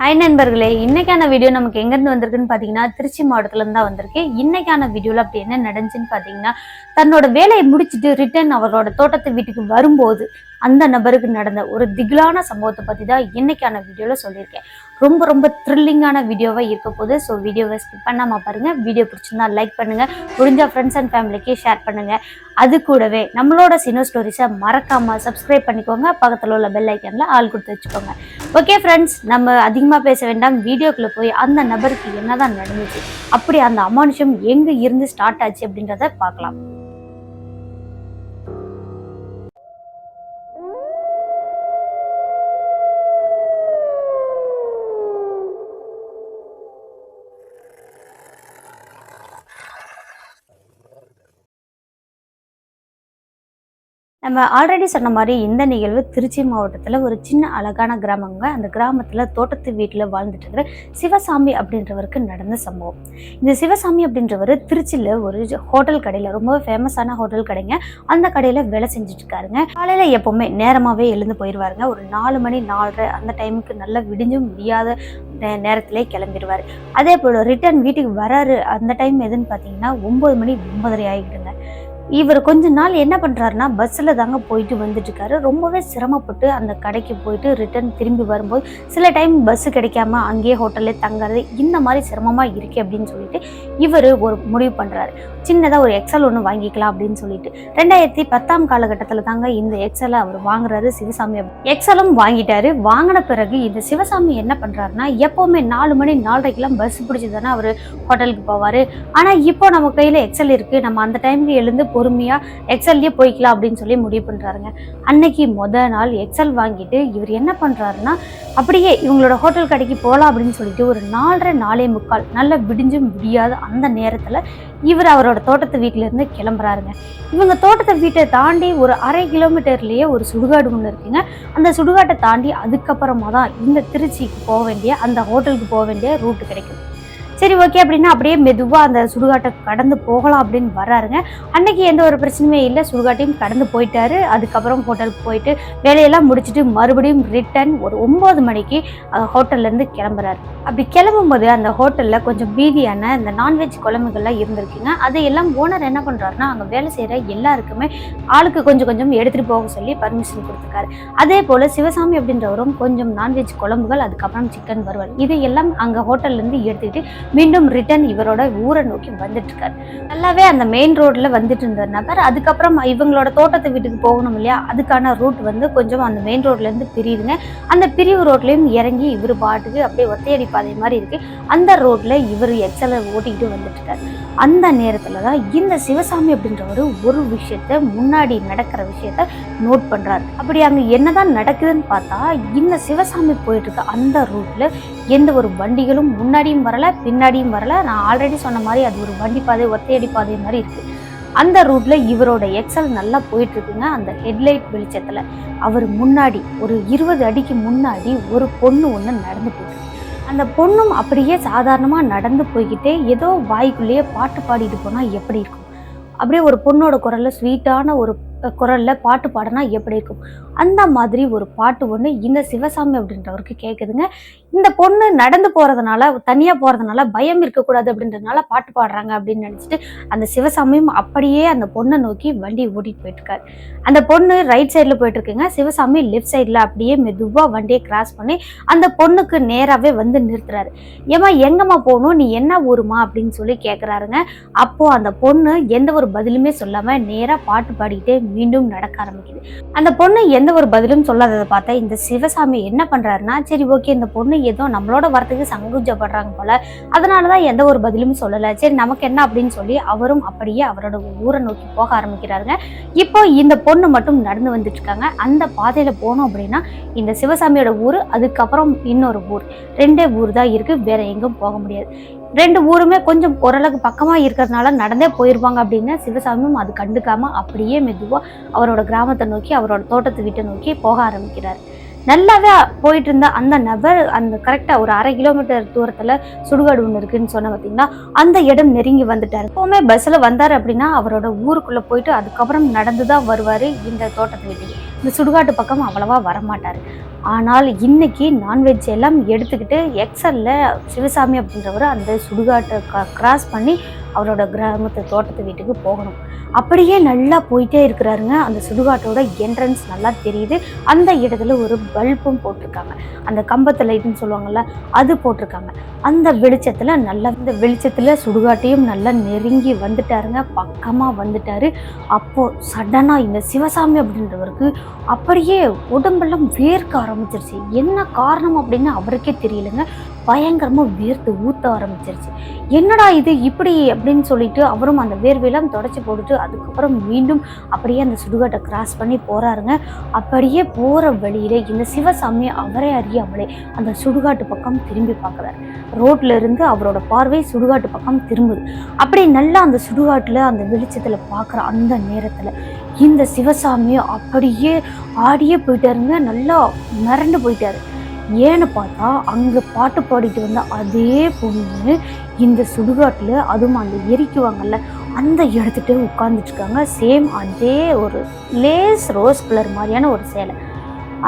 Hi நண்பர்களே இன்னைக்கான video நமக்கு எங்கேருந்து வந்திருக்குன்னு பார்த்தீங்கன்னா திருச்சி மாவட்டத்துலேருந்து தான் வந்திருக்கு. இன்னைக்கான வீடியோவில் அப்படி என்ன நடந்துச்சுன்னு பார்த்தீங்கன்னா தன்னோட வேலையை முடிச்சுட்டு ரிட்டர்ன் அவரோட தோட்டத்து வீட்டுக்கு வரும்போது அந்த நபருக்கு நடந்த ஒரு திகிலான சம்பவத்தை பற்றி தான் இன்னைக்கான வீடியோவில் சொல்லியிருக்கேன். ரொம்ப ரொம்ப த்ரில்லிங்கான வீடியோவாக இருக்க போது ஸோ வீடியோவை ஸ்கிப் பண்ணாமல் பாருங்கள் வீடியோ பிடிச்சிருந்தா லைக் பண்ணுங்கள் முடிஞ்ச ஃப்ரெண்ட்ஸ் அண்ட் ஃபேமிலிக்கு ஷேர் பண்ணுங்கள் அது கூடவே நம்மளோட சினோ ஸ்டோரிஸை மறக்காமல் சப்ஸ்கிரைப் பண்ணிக்கோங்க. பக்கத்தில் உள்ள பெல் ஐக்கனில் ஆள் கொடுத்து வச்சுக்கோங்க. ஓகே ஃப்ரெண்ட்ஸ் நம்ம அதிகமாக பேச வேண்டாம். வீடியோக்குள்ளே போய் அந்த நபருக்கு என்னதான் நடந்துச்சு அப்படி அந்த அமானுஷம் எங்கே இருந்து ஸ்டார்ட் ஆச்சு அப்படின்றத பார்க்கலாம். நம்ம ஆல்ரெடி சொன்ன மாதிரி இந்த நிகழ்வு திருச்சி மாவட்டத்தில் ஒரு சின்ன அழகான கிராமங்க. அந்த கிராமத்தில் தோட்டத்து வீட்டில் வாழ்ந்துட்டு இருக்கிற சிவசாமி அப்படின்றவருக்கு நடந்த சம்பவம். இந்த சிவசாமி அப்படின்றவர் திருச்சியில் ஒரு ஹோட்டல் கடையில் ரொம்ப ஃபேமஸான ஹோட்டல் கடைங்க. அந்த கடையில் வேலை செஞ்சுட்டு இருக்காருங்க காலையில் எப்போவுமே நேரமாகவே எழுந்து போயிடுவாருங்க ஒரு நாலு மணி நாலரை அந்த டைமுக்கு நல்லா விடிஞ்சும் முடியாத நே- நேரத்திலே கிளம்பிடுவார் அதே போல் ரிட்டர்ன் வீட்டுக்கு வராரு அந்த டைம் எதுன்னு பார்த்தீங்கன்னா ஒம்பது மணி ஒன்பதரை ஆகிட்டு இவர் கொஞ்ச நாள் என்ன பண்ணுறாருன்னா பஸ்ஸில் தாங்க போயிட்டு வந்துட்டுருக்காரு. ரொம்பவே சிரமப்பட்டு அந்த கடைக்கு போயிட்டு ரிட்டர்ன் திரும்பி வரும்போது சில டைம் பஸ்ஸு கிடைக்காம அங்கேயே ஹோட்டல்லே தங்குறது இந்த மாதிரி சிரமமாக இருக்குது அப்படின்னு சொல்லிட்டு இவர் ஒரு முடிவு பண்ணுறாரு சின்னதாக ஒரு எக்ஸல் ஒன்று வாங்கிக்கலாம் அப்படின்னு சொல்லிட்டு. ரெண்டாயிரத்தி பத்தாம் காலகட்டத்தில் தாங்க இந்த எக்ஸலை அவர் வாங்குறாரு சிவசாமி எக்ஸலும் வாங்கிட்டாரு. வாங்கின பிறகு இந்த சிவசாமி என்ன பண்ணுறாருன்னா எப்போவுமே நாலு மணி நாலரைக்கெல்லாம் பஸ் பிடிச்சி தானே அவர் ஹோட்டலுக்கு போவார். ஆனால் இப்போ நம்ம கையில் எக்ஸல் இருக்குது நம்ம அந்த டைமுக்கு எழுந்து பொறுமையாக எக்ஸல்லே போய்க்கலாம் அப்படின்னு சொல்லி முடிவு பண்ணுறாருங்க அன்னைக்கு முத நாள் எக்ஸல் வாங்கிட்டு இவர் என்ன பண்ணுறாருன்னா அப்படியே இவங்களோட ஹோட்டல் கடைக்கு போகலாம் அப்படின்னு சொல்லிட்டு ஒரு நாலரை நாலே முக்கால் நல்லா விடிஞ்சும் விடியாத அந்த நேரத்தில் இவர் அவரோட தோட்டத்து வீட்டிலேருந்து கிளம்புறாருங்க. இவங்க தோட்டத்து வீட்டை தாண்டி ஒரு அரை கிலோமீட்டர்லேயே ஒரு சுடுகாடு ஒன்று இருக்குங்க. அந்த சுடுகாட்டை தாண்டி அதுக்கப்புறமா தான் இந்த திருச்சிக்கு போக வேண்டிய அந்த ஹோட்டலுக்கு போக வேண்டிய ரூட்டு கிடைக்கும். சரி ஓகே அப்படின்னா அப்படியே மெதுவாக அந்த சுடுகாட்டை கடந்து போகலாம் அப்படின்னு வர்றாருங்க. அன்னைக்கு எந்த ஒரு பிரச்சனையுமே இல்லை. சுடுகாட்டையும் கடந்து போயிட்டாரு. அதுக்கப்புறம் ஹோட்டலுக்கு போயிட்டு வேலையெல்லாம் முடிச்சுட்டு மறுபடியும் ரிட்டர்ன் ஒரு ஒம்பது மணிக்கு ஹோட்டல்லேருந்து கிளம்புறாரு. அப்படி கிளம்பும்போது அந்த ஹோட்டலில் கொஞ்சம் பீதியான இந்த நான்வெஜ் குழம்புகள்லாம் இருந்திருக்குங்க. அதையெல்லாம் ஓனர் என்ன பண்ணுறாருன்னா அங்கே வேலை செய்கிற எல்லாருக்குமே ஆளுக்கு கொஞ்சம் கொஞ்சம் எடுத்துகிட்டு போக சொல்லி பர்மிஷன் கொடுத்துருக்காரு. அதே போல் சிவசாமி அப்படின்றவரும் கொஞ்சம் நான்வெஜ் குழம்புகள் அதுக்கப்புறம் சிக்கன் வறுவல் இதையெல்லாம் அங்கே ஹோட்டல்லேருந்து எடுத்துக்கிட்டு மீண்டும் ரிட்டர்ன் இவரோட ஊரை நோக்கி வந்துட்டு இருக்காரு நல்லாவே அந்த மெயின் ரோட்ல வந்துட்டு இருந்த நபர். அதுக்கப்புறம் இவங்களோட தோட்டத்து வீட்டுக்கு போகணும் இல்லையா? அதுக்கான ரூட் வந்து கொஞ்சம் அந்த மெயின் ரோட்ல இருந்து பிரியுதுங்க. அந்த பிரிவு ரோட்லயும் இறங்கி இவர் பாட்டுக்கு அப்படியே ஒத்தையடி பாதை மாதிரி இருக்கு. அந்த ரோட்ல இவர் எக்ஸல ஓட்டிக்கிட்டு வந்துட்டு இருக்காரு அந்த நேரத்துல தான் இந்த சிவசாமி அப்படின்றவர் ஒரு விஷயத்த முன்னாடி நடக்கிற விஷயத்த நோட் பண்றாரு. அப்படி அங்க என்னதான் நடக்குதுன்னு பார்த்தா இந்த சிவசாமி போயிட்டு இருக்க அந்த ரூட்ல எந்த ஒரு வண்டிகளும் முன்னாடியும் வரல பின் பின்னாடியும் வரல. நான் ஆல்ரெடி சொன்ன மாதிரி அது ஒரு வண்டி பாதை ஒத்தையடி பாதை மாதிரி இருக்கு. அந்த ரூட்ல இவரோட எக்ஸல் நல்லா போயிட்டு இருக்குங்க அந்த ஹெட்லைட் வெளிச்சத்துல அவர் முன்னாடி ஒரு இருபது அடிக்கு முன்னாடி ஒரு பொண்ணு ஒன்று நடந்து போயிட்டு அந்த பொண்ணும் அப்படியே சாதாரணமாக நடந்து போய்கிட்டே ஏதோ வாய்க்குள்ளேயே பாட்டு பாடிட்டு போனால் எப்படி இருக்கும்? அப்படியே ஒரு பொண்ணோட குரலில் ஸ்வீட்டான ஒரு குரலில் பாட்டு பாடினா எப்படி இருக்கும்? அந்த மாதிரி ஒரு பாட்டு ஒன்று இந்த சிவசாமி அப்படின்றவருக்கு கேட்குதுங்க இந்த பொண்ணு நடந்து போகிறதுனால தனியாக போகிறதுனால பயம் இருக்கக்கூடாது அப்படின்றதுனால பாட்டு பாடுறாங்க அப்படின்னு நினச்சிட்டு அந்த சிவசாமியும் அப்படியே அந்த பொண்ணை நோக்கி வண்டி ஓட்டிட்டு போயிட்டுருக்காரு. அந்த பொண்ணு ரைட் சைடில் போயிட்டுருக்குங்க. சிவசாமி லெஃப்ட் சைடில் அப்படியே மெதுவாக வண்டியை கிராஸ் பண்ணி அந்த பொண்ணுக்கு நேராகவே வந்து நிறுத்துறாரு. ஏமா எங்கம்மா போகணும்? நீ என்ன ஊருமா அப்படின்னு சொல்லி கேட்குறாருங்க அப்போது அந்த பொண்ணு எந்த ஒரு பதிலுமே சொல்லாமல் நேராக பாட்டு பாடிக்கிட்டே மீண்டும் நடக்க ஆரம்பிக்குது. அந்த பொண்ணு எந்த ஒரு பதிலும் சொல்லாததை பார்த்தா இந்த சிவசாமி என்ன பண்ணுறாருன்னா சரி ஓகே இந்த பொண்ணு ஏதோ நம்மளோட வரத்துக்கு சங்குஜப்படுறாங்க போல அதனாலதான் எந்த ஒரு பதிலும் சொல்லலை. சரி நமக்கு என்ன அப்படின்னு சொல்லி அவரும் அப்படியே அவரோட ஊரை நோக்கி போக ஆரம்பிக்கிறாருங்க. இப்போ இந்த பொண்ணு மட்டும் நடந்து வந்துட்டு இருக்காங்க அந்த பாதையில் போனோம் அப்படின்னா இந்த சிவசாமியோட ஊர் அதுக்கப்புறம் இன்னொரு ஊர். ரெண்டே ஊர் தான் இருக்குது வேற எங்கும் போக முடியாது. ரெண்டு ஊருமே கொஞ்சம் ஓரளவுக்கு பக்கமாக இருக்கிறதுனால நடந்தே போயிருப்பாங்க அப்படின்னு சிவசாமியும் அது கண்டுக்காமல் அப்படியே மெதுவாக அவரோட கிராமத்தை நோக்கி அவரோட தோட்டத்தை வீட்டை நோக்கி போக ஆரம்பிக்கிறார். நல்லாவே போயிட்டு இருந்த அந்த நபர் அந்த கரெக்டாக ஒரு அரை கிலோமீட்டர் தூரத்தில் சுடுகாடு ஒன்று இருக்குன்னு சொன்ன பார்த்தீங்கன்னா அந்த இடம் நெருங்கி வந்துட்டார். எப்போவுமே பஸ்ஸில் வந்தார் அப்படின்னா அவரோட ஊருக்குள்ளே போயிட்டு அதுக்கப்புறம் நடந்து தான் வருவார் இந்த தோட்டத்து வீட்டுக்கு. இந்த சுடுகாட்டு பக்கம் அவ்வளவா வரமாட்டார். ஆனால் இன்னைக்கு நான்வெஜ் எல்லாம் எடுத்துக்கிட்டு எக்ஸல்ல சிவசாமி அப்படின்றவர் அந்த சுடுகாட்டை கிராஸ் பண்ணி அவரோட கிராமத்து தோட்டத்து வீட்டுக்கு போகணும். அப்படியே நல்லா போயிட்டே இருக்கிறாருங்க. அந்த சுடுகாட்டோட என்ட்ரன்ஸ் நல்லா தெரியுது. அந்த இடத்துல ஒரு பல்பும் போட்டிருக்காங்க. அந்த கம்பத்து லைட்டுன்னு சொல்லுவாங்கள்ல அது போட்டிருக்காங்க. அந்த வெளிச்சத்தில் நல்லா இந்த வெளிச்சத்தில் சுடுகாட்டையும் நல்லா நெருங்கி வந்துட்டாருங்க. பக்கமாக வந்துட்டார். அப்போது சடனாக இந்த சிவசாமி அப்படின்றவருக்கு அப்படியே உடம்பெல்லாம் வேர்க்க ஆரம்பிச்சிருச்சு. என்ன காரணம் அப்படின்னு அவருக்கே தெரியலங்க. பயங்கரமாக வேர்த்து ஊற்ற ஆரம்பிச்சிருச்சு. என்னடா இது இப்படி அப்படின்னு சொல்லிட்டு அவரும் அந்த வேர்வையெல்லாம் தொடச்சி போட்டுட்டு அதுக்கப்புறம் மீண்டும் அப்படியே அந்த சுடுகாட்டை கிராஸ் பண்ணி போகிறாருங்க அப்படியே போகிற வழியிலே இந்த சிவசாமி அவரே அறியாமலே அந்த சுடுகாட்டு பக்கம் திரும்பி பார்க்குறாரு. ரோட்ல இருந்து அவரோட பார்வை சுடுகாட்டு பக்கம் திரும்புது. அப்படி நல்லா அந்த சுடுகாட்டில் அந்த வெளிச்சத்தில் பார்க்குற அந்த நேரத்தில் இந்த சிவசாமி அப்படியே ஆடியே போயிட்டாருங்க. நல்லா மிரண்டு போயிட்டாரு. ஏன்னு பார்த்தா அங்கே பாட்டு பாடிட்டு வந்த அதே பொண்ணு இந்த சுடுகாட்டில் அதுவும் அந்த எரிக்குவாங்கல்ல அந்த இடத்துட்டு உட்காந்துட்ருக்காங்க சேம் அதே ஒரு லேஸ் ரோஸ் கலர் மாதிரியான ஒரு சேலை.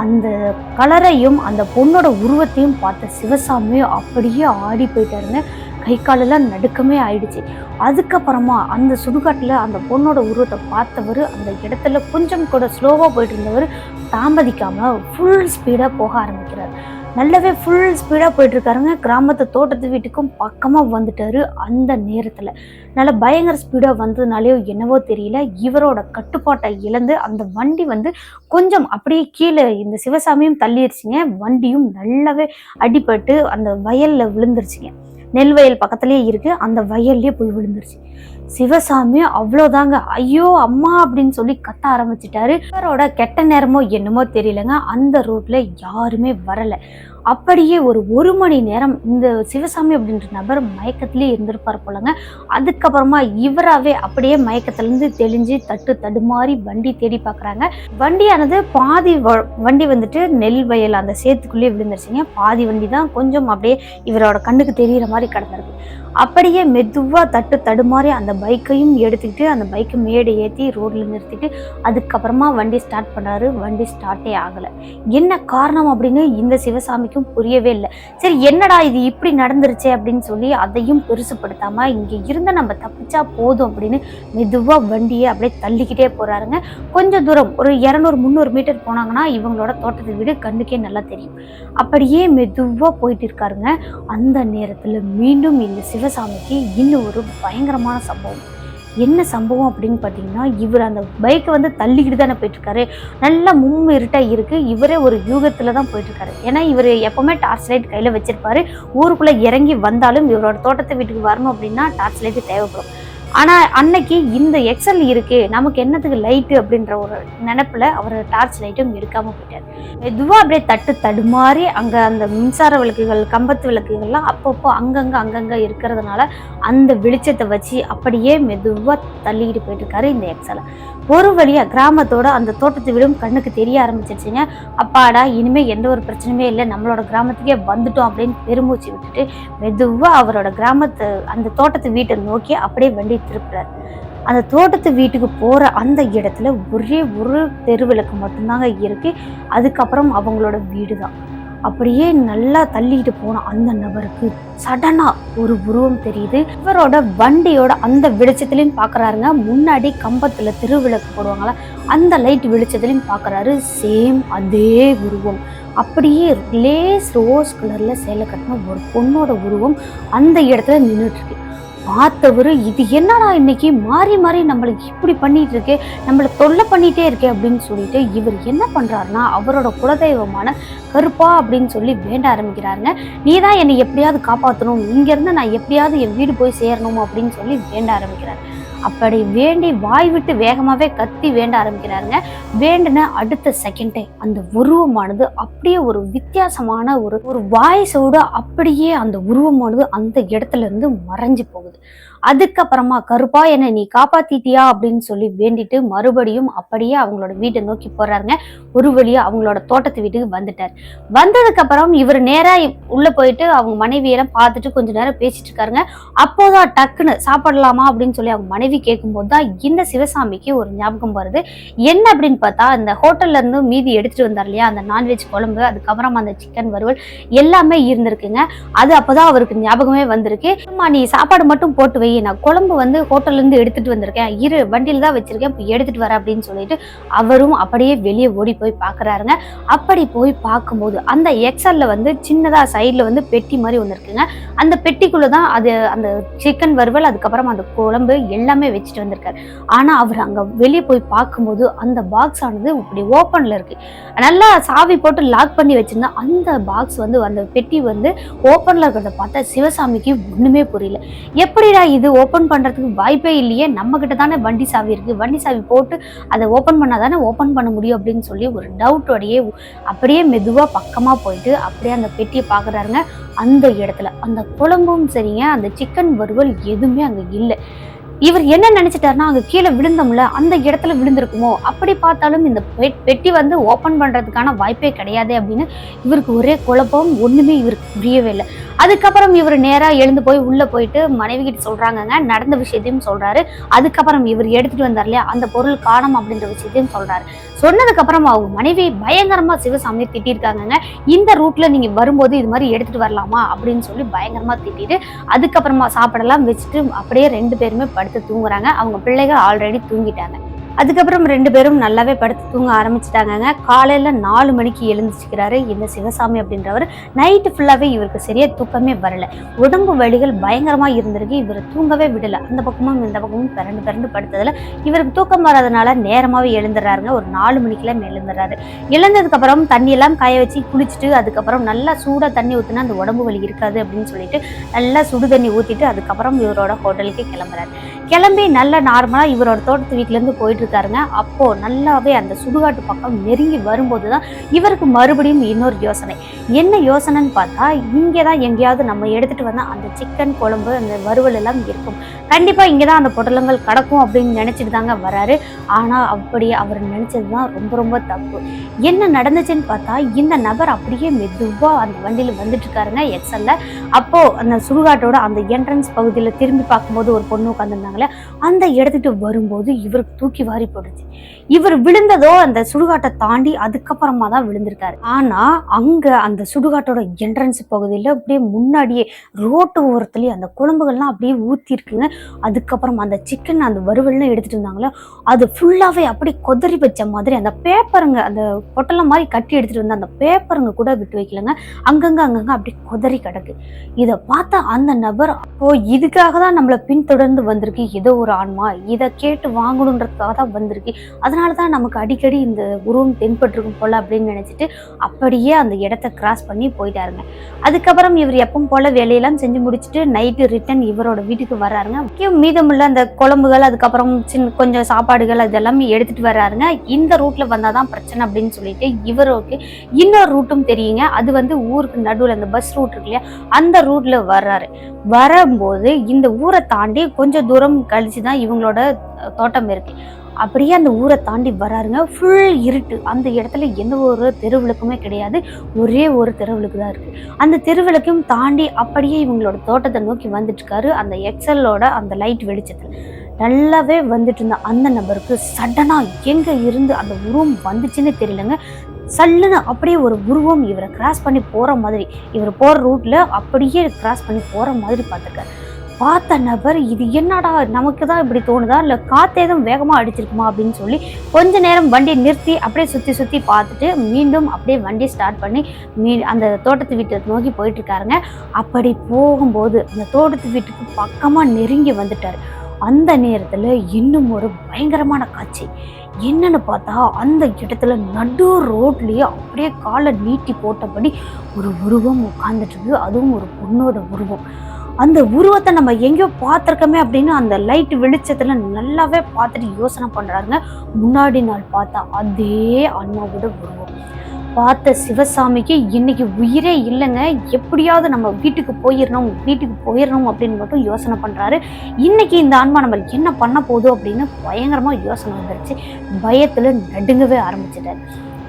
அந்த கலரையும் அந்த பொண்ணோட உருவத்தையும் பார்த்த சிவசாமி அப்படியே ஆடி போயிட்டாருங்க. கை காலெல்லாம் நடுக்கமே ஆயிடுச்சு. அதுக்கப்புறமா அந்த சுடுகாட்டில் அந்த பொண்ணோட உருவத்தை பார்த்தவர் அந்த இடத்துல கொஞ்சம் கூட ஸ்லோவாக போயிட்டு இருந்தவர் தாமதிக்காமல் ஃபுல் ஸ்பீடாக போக ஆரம்பிக்கிறார். நல்லாவே ஃபுல் ஸ்பீடாக போயிட்டுருக்காருங்க. கிராமத்து தோட்டத்து வீட்டுக்கும் பக்கமாக வந்துட்டாரு அந்த நேரத்தில். நல்ல பயங்கர ஸ்பீடாக வந்ததுனாலேயோ என்னவோ தெரியல. இவரோட கட்டுப்பாட்டை இழந்து அந்த வண்டி வந்து கொஞ்சம் அப்படியே கீழே இந்த சிவசாமியும் தள்ளிடுச்சிங்க வண்டியும் நல்லாவே அடிபட்டு அந்த வயலில் விழுந்துருச்சுங்க. நெல் வயல் பக்கத்துலேயே இருக்கு. அந்த வயல்லையே போய் விழுந்துருச்சு. சிவசாமி அவ்வளோதாங்க. ஐயோ அம்மா அப்படின்னு சொல்லி கத்த ஆரம்பிச்சிட்டாரு. இவரோட கெட்ட நேரமோ என்னமோ தெரியலங்க. அந்த ரோட்ல யாருமே வரல. அப்படியே ஒரு ஒரு மணி நேரம் இந்த சிவசாமி அப்படின்ற நபர் மயக்கத்திலே இருந்திருப்பார் போலங்க. அதுக்கப்புறமா இவராகவே அப்படியே மயக்கத்துலேருந்து தெளிஞ்சு தட்டு தடுமாறி வண்டி தேடி பார்க்குறாங்க. வண்டியானது பாதி வ- வண்டி வந்துட்டு நெல் வயல் அந்த சேத்துக்குள்ளேயே விழுந்துருச்சுங்க. பாதி வண்டி தான் கொஞ்சம் அப்படியே இவரோட கண்ணுக்கு தெரியிற மாதிரி கிடந்திருக்கு. அப்படியே மெதுவாக தட்டு தடுமாறி அந்த பைக்கையும் எடுத்துக்கிட்டு அந்த பைக்கை மேடை ஏற்றி ரோட்டில் நிறுத்திட்டு அதுக்கப்புறமா வண்டி ஸ்டார்ட் பண்ணாரு. வண்டி ஸ்டார்ட்டே ஆகலை. என்ன காரணம் அப்படின்னு இந்த சிவசாமி வரைக்கும் புரியவே இல்லை. சரி என்னடா இது இப்படி நடந்துருச்சு அப்படின்னு சொல்லி அதையும் பெருசுப்படுத்தாம இங்க இருந்து நம்ம தப்பிச்சா போதும் அப்படின்னு மெதுவா வண்டியை அப்படியே தள்ளிக்கிட்டே போறாருங்க. கொஞ்சம் தூரம் ஒரு இரநூறு முந்நூறு மீட்டர் போனாங்கன்னா இவங்களோட தோட்டத்து வீடு கண்ணுக்கே நல்லா தெரியும். அப்படியே மெதுவா போயிட்டு இருக்காருங்க. அந்த நேரத்துல மீண்டும் இந்த சிவசாமிக்கு இன்னும் ஒரு பயங்கரமான சம்பவம். என்ன சம்பவம் அப்படின்னு பார்த்தீங்கன்னா இவர் அந்த பைக்கை வந்து தள்ளிக்கிட்டு தானே போயிட்டுருக்காரு. நல்லா மும்மு இருட்டாக இருக்குது இவரே ஒரு யூகத்தில் தான் போயிட்டுருக்காரு. ஏன்னா இவர் எப்போவுமே டார்ச் லைட் கையில் வச்சிருப்பாரு. ஊருக்குள்ளே இறங்கி வந்தாலும் இவரோட தோட்டத்தை வீட்டுக்கு வரணும் அப்படின்னா டார்ச் லைட்டு தேவைப்படும். ஆனால் அன்னைக்கு இந்த எக்ஸல் இருக்கே நமக்கு என்னத்துக்கு லைட்டு அப்படின்ற ஒரு நினப்பில் அவர் டார்ச் லைட்டும் எடுக்காமல் போயிட்டார். மெதுவாக அப்படியே தட்டு தடுமாறி அங்கே அந்த மின்சார விளக்குகள் கம்பத்து விளக்குகள்லாம் அப்பப்போ அங்கங்கே அங்கங்கே இருக்கிறதுனால அந்த வெளிச்சத்தை வச்சு அப்படியே மெதுவாக தள்ளிக்கிட்டு போயிட்டுருக்காரு இந்த எக்ஸலை ஒரு வழியாக கிராமத்தோட அந்த தோட்டத்து வீடும் கண்ணுக்கு தெரிய ஆரம்பிச்சிருச்சுங்க. அப்பாடா இனிமேல் எந்த ஒரு பிரச்சனையுமே இல்லை. நம்மளோட கிராமத்துக்கே வந்துட்டோம் அப்படின்னு பெருமூச்சு விட்டுட்டு மெதுவாக அவரோட கிராமத்து அந்த தோட்டத்து வீட்டை நோக்கி அப்படியே வண்டி திருப்புறாரு. அந்த தோட்டத்து வீட்டுக்கு போகிற அந்த இடத்துல ஒரே ஒரு தெருவிளக்கு மட்டும்தாங்க இருக்குது அதுக்கப்புறம் அவங்களோட வீடு தான் அப்படியே நல்லா தள்ளிக்கிட்டு போன அந்த நபருக்கு சடனாக ஒரு உருவம் தெரியுது. இவரோட வண்டியோட அந்த வெளிச்சத்துலையும் பார்க்கறாருங்க முன்னாடி கம்பத்தில் திருவிளக்கு போடுவாங்களா அந்த லைட் வெளிச்சத்துலையும் பார்க்கறாரு சேம் அதே உருவம். அப்படியே லேஸ் ரோஸ் கலரில் சேலை கட்டின ஒரு பொண்ணோட உருவம் அந்த இடத்துல நின்றுட்டுருக்கு பார்த்தவர் இது என்னடா இன்னைக்கு? மாறி மாறி நம்மளுக்கு இப்படி பண்ணிட்டு இருக்கே நம்மளை தொல்லை பண்ணிட்டே இருக்கே அப்படின்னு சொல்லிட்டு இவர் என்ன பண்ணுறாருனா அவரோட குலதெய்வமான கருப்பா அப்படின்னு சொல்லி வேண்ட ஆரம்பிக்கிறாருங்க. நீ தான் என்னை எப்படியாவது காப்பாற்றணும் இங்கேருந்து நான் எப்படியாவது என் வீடு போய் சேரணும் அப்படின்னு சொல்லி வேண்ட ஆரம்பிக்கிறார். அப்படி வேண்டி வாய் விட்டு வேகமாகவே கத்தி வேண்ட ஆரம்பிக்கிறாருங்க. வேண்டின அடுத்த செகண்டே அந்த உருவமானது அப்படியே ஒரு வித்தியாசமான ஒரு ஒரு வாய்ஸோட அப்படியே அந்த உருவமானது அந்த இடத்துல இருந்து மறைஞ்சு போகுது. அதுக்கப்புறமா கருப்பா என்னை நீ காப்பாத்திட்டியா? அப்படின்னு சொல்லி வேண்டிட்டு மறுபடியும் அப்படியே அவங்களோட வீட்டை நோக்கி போறாருங்க. ஒரு வழியா அவங்களோட தோட்டத்து வீட்டுக்கு வந்துட்டார். வந்ததுக்கு அப்புறம் இவர் நேரா உள்ள போயிட்டு அவங்க மனைவியெல்லாம் பார்த்துட்டு கொஞ்ச நேரம் பேசிட்டு இருக்காருங்க அப்போதான் டக்குன்னு சாப்பிடலாமா? அப்படின்னு சொல்லி அவங்க மனைவி கேட்கும்போது தான் இந்த சிவசாமிக்கு ஒரு ஞாபகம் வருது. என்ன அப்படின்னு பார்த்தா இந்த ஹோட்டல்ல இருந்து மீதி எடுத்துட்டு வந்தார் இல்லையா அந்த நான்வெஜ் குழம்பு அதுக்கப்புறம் அந்த சிக்கன் வறுவல் எல்லாமே இருந்திருக்குங்க. அது அப்போதான் அவருக்கு ஞாபகமே வந்திருக்கு. நீ சாப்பாடு மட்டும் போட்டு வை நான் குழம்பு வந்து ஹோட்டல்ல இருந்து வந்திருக்கேன். இரு வண்டியில தான் வச்சிருக்கேன். இப்போ எடுத்துகிட்டு வர அப்படின்னு சொல்லிட்டு அவரும் அப்படியே வெளியே ஓடி போய் பார்க்கறாருங்க அப்படி போய் பார்க்கும்போது அந்த எக்ஸலில் வந்து சின்னதாக சைடில் வந்து பெட்டி மாதிரி ஒன்று இருக்குங்க. அந்த பெட்டிக்குள்ளே தான் அது அந்த சிக்கன் வறுவல் அதுக்கப்புறம் அந்த குழம்பு எல்லாமே வச்சுட்டு வந்திருக்காரு. ஆனா அவர் அங்க வெளியே போய் பார்க்கும்போது அந்த பாக்ஸ் ஆனது இப்படி ஓப்பன்ல இருக்கு. நல்லா சாவி போட்டு லாக் பண்ணி வச்சிருந்தா அந்த பாக்ஸ் வந்து அந்த பெட்டி வந்து ஓப்பன்ல இருக்கிறத பார்த்தா சிவசாமிக்கு ஒண்ணுமே புரியல. எப்படிடா இது இது ஓப்பன் பண்ணுறதுக்கு வாய்ப்பே இல்லையே. நம்மக்கிட்ட தானே வண்டி சாவி இருக்குது வண்டி சாவி போட்டு அதை ஓப்பன் பண்ணால் தானே ஓப்பன் பண்ண முடியும் அப்படின்னு சொல்லி ஒரு டவுட்டோடையே அப்படியே மெதுவாக பக்கமாக போயிட்டு அப்படியே அந்த பெட்டியை பார்க்குறாருங்க அந்த இடத்துல அந்த குழம்பும் சரிங்க. அந்த சிக்கன் வறுவல் எதுவுமே அங்கே இல்லை. இவர் என்ன நினைச்சிட்டாருன்னா அங்க கீழே விழுந்தோம்ல அந்த இடத்துல விழுந்திருக்குமோ அப்படி பார்த்தாலும் இந்த பெட்- பெட்டி வந்து ஓபன் பண்றதுக்கான வாய்ப்பே கிடையாது அப்படின்னு இவருக்கு ஒரே குழப்பம் ஒண்ணுமே இவருக்கு புரியவே இல்லை. அதுக்கப்புறம் இவர் நேராக எழுந்து போய் உள்ள போயிட்டு மனைவி கிட்ட சொல்கிறாங்கங்க நடந்த விஷயத்தையும் சொல்றாரு. அதுக்கப்புறம் இவர் எடுத்துட்டு வந்தார் இல்லையா அந்த பொருள் காணும் அப்படின்ற விஷயத்தையும் சொல்றாரு. சொன்னதுக்கு அப்புறம் அவங்க மனைவி பயங்கரமா சிவசாமி திட்டிருக்காங்க இந்த ரூட்ல நீங்க வரும்போது இது மாதிரி எடுத்துட்டு வரலாமா? அப்படின்னு சொல்லி பயங்கரமா திட்டிட்டு அதுக்கப்புறமா சாப்பிடலாம் வச்சுட்டு அப்படியே ரெண்டு பேருமே படுத்து தூங்குறாங்க. அவங்க பிள்ளைகள் ஆல்ரெடி தூங்கிட்டாங்க. அதுக்கப்புறம் ரெண்டு பேரும் நல்லாவே படுத்து தூங்க ஆரம்பிச்சிட்டாங்கங்க. காலையில் நாலு மணிக்கு எழுந்துச்சுக்கிறாரு இந்த சிவசாமி அப்படின்றவர். நைட்டு ஃபுல்லாகவே இவருக்கு சரியாக தூக்கமே வரல. உடம்பு வலிகள் பயங்கரமாக இருந்திருக்கு. இவர் தூங்கவே விடலை. அந்த பக்கமும் இந்த பக்கமும் பிறண்டு பிறண்டு படுத்ததில் இவருக்கு தூக்கம் வராதனால நேரமாகவே எழுந்துடுறாருங்க ஒரு நாலு மணிக்கெல்லாம் எழுந்துடுறாரு எழுந்ததுக்கப்புறம் தண்ணியெல்லாம் காய வச்சு குளிச்சுட்டு அதுக்கப்புறம் நல்லா சூடாக தண்ணி ஊற்றினா அந்த உடம்பு வலி இருக்காது அப்படின்னு சொல்லிட்டு நல்லா சுடு தண்ணி ஊற்றிட்டு அதுக்கப்புறம் இவரோட ஹோட்டலுக்கு கிளம்புறாரு. கிளம்பி நல்லா நார்மலாக இவரோட தோட்டத்து வீட்டிலேருந்து போயிட்டுருக்காருங்க அப்போது நல்லாவே அந்த சுடுகாட்டு பக்கம் நெருங்கி வரும்போது தான் இவருக்கு மறுபடியும் இன்னொரு யோசனை. என்ன யோசனைன்னு பார்த்தா இங்கே தான் எங்கேயாவது நம்ம எடுத்துகிட்டு வந்தால் அந்த சிக்கன் குழம்பு அந்த வறுவல் எல்லாம் இருக்கும். கண்டிப்பாக இங்கே தான் அந்த பொட்டலங்கள் கிடக்கும் அப்படின்னு நினச்சிட்டு தாங்க வராரு. ஆனால் அப்படி அவர் நினச்சது தான் ரொம்ப ரொம்ப தப்பு. என்ன நடந்துச்சுன்னு பார்த்தா இந்த நபர் அப்படியே மெதுவாக அந்த வண்டியில் வந்துட்டுருக்காருங்க எக்ஸலில் அப்போது அந்த சுடுகாட்டோட அந்த என்ட்ரன்ஸ் பகுதியில் திரும்பி பார்க்கும்போது ஒரு பொண்ணு உட்காந்துருந்தாங்க உட்காந்துருந்தாங்களே அந்த இடத்துக்கு வரும்போது இவருக்கு தூக்கி வாரி போடுச்சு இவர் விழுந்ததோ அந்த சுடுகாட்டை தாண்டி அதுக்கப்புறமா தான் விழுந்திருக்காரு. ஆனா அங்க அந்த சுடுகாட்டோட என்ட்ரன்ஸ் பகுதியில் அப்படியே முன்னாடியே ரோட்டு ஓரத்துலயே அந்த குழம்புகள்லாம் அப்படியே ஊத்தி இருக்குங்க அதுக்கப்புறம் அந்த சிக்கன் அந்த வறுவல்லாம் எடுத்துட்டு இருந்தாங்களே அது ஃபுல்லாவே அப்படியே கொதறி வச்ச மாதிரி அந்த பேப்பருங்க அந்த பொட்டலம் மாதிரி கட்டி எடுத்துட்டு வந்த அந்த பேப்பருங்க கூட விட்டு வைக்கலங்க. அங்கங்க அங்கங்க அப்படியே கொதறி கிடக்கு. இதை பார்த்தா அந்த நபர் ஓ இதுக்காக தான் நம்மளை பின்தொடர்ந்து வந்திருக்கு. ஏதோ ஒரு ஆன்மா இதை கேட்டு வாங்கணுன்றதுக்காக தான் வந்திருக்கு அதனால தான் நமக்கு அடிக்கடி இந்த உருவம் தென்பட்டிருக்கும் போல அப்படின்னு நினச்சிட்டு அப்படியே அந்த இடத்த கிராஸ் பண்ணி போயிட்டாருங்க. அதுக்கப்புறம் இவர் எப்பவும் போல வேலையெல்லாம் செஞ்சு முடிச்சுட்டு நைட்டு ரிட்டன் இவரோட வீட்டுக்கு வர்றாருங்க. முக்கியம் மீதமுள்ள அந்த குழம்புகள் அதுக்கப்புறம் சின்ன கொஞ்சம் சாப்பாடுகள் அதெல்லாமே எடுத்துட்டு வர்றாருங்க. இந்த ரூட்ல வந்தாதான் பிரச்சனை அப்படின்னு சொல்லிட்டு இவருக்கு இன்னொரு ரூட்டும் தெரியுங்க. அது வந்து ஊருக்கு நடுவில் அந்த பஸ் ரூட் இருக்கு இல்லையா? அந்த ரூட்ல வர்றாரு. வரும்போது இந்த ஊரை தாண்டி கொஞ்சம் தூரம் கழிச்சு தான் இவங்களோட தோட்டம் இருக்கு. அப்படியே அந்த ஊரை தாண்டி வராருங்க. ஃபுல் இருட்டு. அந்த இடத்துல எந்த ஒரு தெருவிளக்குமே கிடையாது. ஒரே ஒரு தெருவிளக்கு தான் இருக்கு. அந்த தெருவிளக்கையும் தாண்டி அப்படியே இவங்களோட தோட்டத்தை நோக்கி வந்துட்டு இருக்காரு அந்த எக்ஸலோட அந்த லைட் வெளிச்சத்தில். நல்லாவே வந்துட்டு இருந்த அந்த நபருக்கு சடனா எங்க இருந்து அந்த உருவம் வந்துச்சுன்னு தெரியலங்க. சல்லுன்னு அப்படியே ஒரு உருவம் இவரை கிராஸ் பண்ணி போற மாதிரி இவர் போற ரூட்ல அப்படியே கிராஸ் பண்ணி போற மாதிரி பார்த்துருக்காரு. பார்த்த நபர் இது என்னடா நமக்கு தான் இப்படி தோணுதா? இல்லை காற்று எதுவும் வேகமாக அடிச்சிருக்குமா? அப்படின்னு சொல்லி கொஞ்ச நேரம் வண்டியை நிறுத்தி அப்படியே சுற்றி சுற்றி பார்த்துட்டு மீண்டும் அப்படியே வண்டியை ஸ்டார்ட் பண்ணி மீ அந்த தோட்டத்து வீட்டை நோக்கி போயிட்டுருக்காருங்க. அப்படி போகும்போது அந்த தோட்டத்து வீட்டுக்கு பக்கமாக நெருங்கி வந்துட்டார். அந்த நேரத்தில் இன்னும் ஒரு பயங்கரமான காட்சி. என்னன்னு பார்த்தா அந்த இடத்துல நடு ரோட்லேயே அப்படியே காலை நீட்டி போட்டபடி ஒரு உருவம் உட்காந்துட்டு இருக்கு. அதுவும் ஒரு பொண்ணோட உருவம். அந்த உருவத்தை நம்ம எங்கேயோ பார்த்துருக்கோமே அப்படின்னு அந்த லைட் வெளிச்சத்தில் நல்லாவே பார்த்துட்டு யோசனை பண்ணுறாருங்க முன்னாடி நாள் பார்த்தா அதே அண்ணாவோட உருவம். பார்த்த சிவசாமிக்கு இன்னைக்கு உயிரே இல்லைங்க. எப்படியாவது நம்ம வீட்டுக்கு போயிடணும் வீட்டுக்கு போயிடணும் அப்படின்னு மட்டும் யோசனை பண்ணுறாரு இன்னைக்கு இந்த ஆன்மா நம்ம என்ன பண்ண போதும் அப்படின்னு பயங்கரமாக யோசனை வந்துருச்சு. பயத்தில் நடுங்கவே ஆரம்பிச்சிட்டாரு.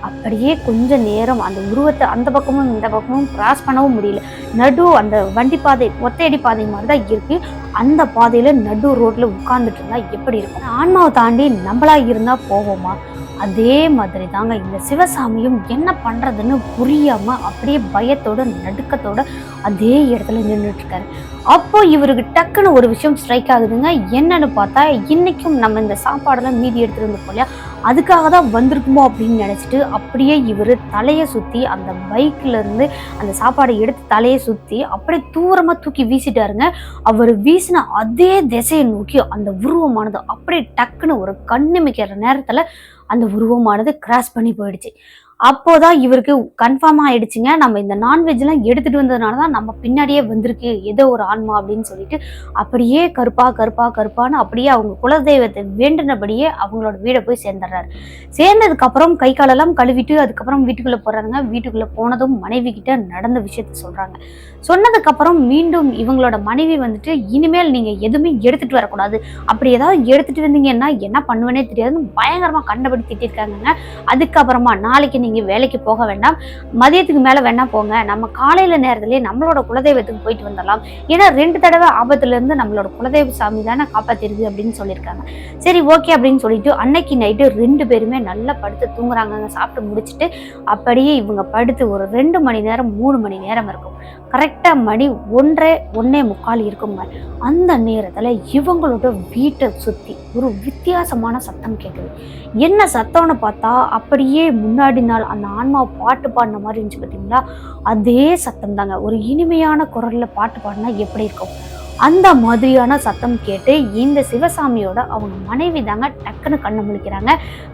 அப்படியே கொஞ்ச நேரம் அந்த உருவத்தை அந்த பக்கமும் இந்த பக்கமும் கிராஸ் பண்ணவும் முடியல. நடு அந்த வண்டி பாதை ஒத்தையடி பாதை மாதிரி தான் இருக்கு. அந்த பாதையில நடு ரோட்ல உட்கார்ந்துட்டு இருந்தா எப்படி இருக்கும்? ஆன்மாவை தாண்டி நம்மளா இருந்தா போவோமா? அதே மாதிரி தாங்க இந்த சிவசாமியும் என்ன பண்ணுறதுன்னு புரியாமல் அப்படியே பயத்தோட நடுக்கத்தோட அதே இடத்துல நின்றுட்டு இருக்காரு அப்போ இவருக்கு டக்குன்னு ஒரு விஷயம் ஸ்ட்ரைக் ஆகுதுங்க. என்னன்னு பார்த்தா இன்னைக்கும் நம்ம இந்த சாப்பாடெல்லாம் மீதி எடுத்துகிட்டு இருந்தோம் இல்லையா? அதுக்காக தான் வந்திருக்குமோ அப்படின்னு நினச்சிட்டு அப்படியே இவர் தலையை சுற்றி அந்த பைக்கிலேருந்து அந்த சாப்பாடை எடுத்து தலையை சுற்றி அப்படியே தூரமாக தூக்கி வீசிட்டாருங்க. அவர் வீசின அதே திசையை நோக்கி அந்த உருவமானது அப்படியே டக்குன்னு ஒரு கண்ணிமைக்கிற நேரத்தில் அந்த உருவமானது கிராஸ் பண்ணி போயிடுச்சு. அப்போதான் இவருக்கு கன்ஃபார்ம் ஆயிடுச்சுங்க. நம்ம இந்த நான்வெஜ்லாம் எடுத்துட்டு வந்ததுனால தான் நம்ம பின்னாடியே வந்திருக்கு. ஏதோ ஒரு ஆன்மா அப்படின்னு சொல்லிட்டு அப்படியே கருப்பா கருப்பா கருப்பான்னு அப்படியே அவங்க குலதெய்வத்தை வேண்டினபடியே அவங்களோட வீடை போய் சேர்ந்துடுறாரு. சேர்ந்ததுக்கு அப்புறம் கை காலெல்லாம் கழுவிட்டு அதுக்கப்புறம் வீட்டுக்குள்ளே போறாங்க வீட்டுக்குள்ளே போனதும் மனைவி கிட்ட நடந்த விஷயத்த சொல்றாங்க. சொன்னதுக்கு அப்புறம் மீண்டும் இவங்களோட மனைவி வந்துட்டு இனிமேல் நீங்க எதுவுமே எடுத்துட்டு வரக்கூடாது. அப்படி ஏதாவது எடுத்துட்டு வந்தீங்கன்னா என்ன பண்ணுவேனே தெரியாதுன்னு பயங்கரமா கண்டபடி திட்டிருக்காங்கங்க. அதுக்கப்புறமா நாளைக்கு நீங்க வேலைக்கு போக வேண்டாம். மதியத்துக்கு மேல வேணா போங்க. நம்ம காலையில நேரத்திலேயே நம்மளோட குலதெய்வத்துக்கு போயிட்டு வந்துடலாம். ஏன்னா ரெண்டு தடவை ஆபத்துல இருந்து நம்மளோட குலதெய்வ சாமி தானே காப்பாத்திருக்கு அப்படின்னு சொல்லியிருக்காங்க. சரி ஓகே அப்படின்னு சொல்லிட்டு அன்னைக்கு நைட்டு ரெண்டு பேருமே நல்லா படுத்து தூங்குறாங்க சாப்பிட்டு முடிச்சுட்டு அப்படியே இவங்க படுத்து ஒரு ரெண்டு மணி நேரம் மூணு மணி நேரம் இருக்கும். கரெக்டாக மணி ஒன்றரை ஒன்றே முக்கால் இருக்குங்க அந்த நேரத்தில் இவங்களோட வீட்டை சுற்றி ஒரு வித்தியாசமான சத்தம் கேட்குது என்ன சத்தம்னு பார்த்தா அப்படியே முன்னாடி நாள் அந்த ஆன்மா பாட்டு பாடின மாதிரி இருந்துச்சு பார்த்தீங்களா அதே சத்தம் தாங்க. ஒரு இனிமையான குரலில் பாட்டு பாடினா எப்படி இருக்கும்? அந்த மாதிரியான சத்தம் கேட்டு இந்த சிவசாமியோட அவங்க மனைவி தாங்க டக்குன்னு கண்ணை முழிக்கிறாங்க.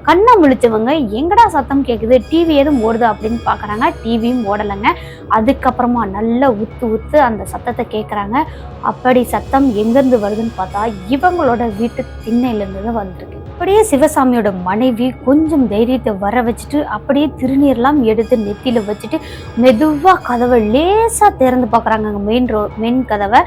கண்ணை முழிச்சவங்க எங்கடா சத்தம் கேட்குது டிவி எதுவும் ஓடுது அப்படின்னு பார்க்குறாங்க டிவியும் ஓடலைங்க. அதுக்கப்புறமா நல்லா உத்து உத்து அந்த சத்தத்தை கேட்குறாங்க அப்படி சத்தம் எங்கேருந்து வருதுன்னு பார்த்தா இவங்களோட வீட்டு திண்ணையிலேருந்து தான் வந்திருக்கு. அப்படியே சிவசாமியோட மனைவி கொஞ்சம் தைரியத்தை வர வச்சுட்டு அப்படியே திருநீர்லாம் எடுத்து நெத்தியில் வச்சுட்டு மெதுவாக கதவை லேசாக திறந்து பார்க்குறாங்க அங்கே மெயின் ரோ மெயின் கதவை.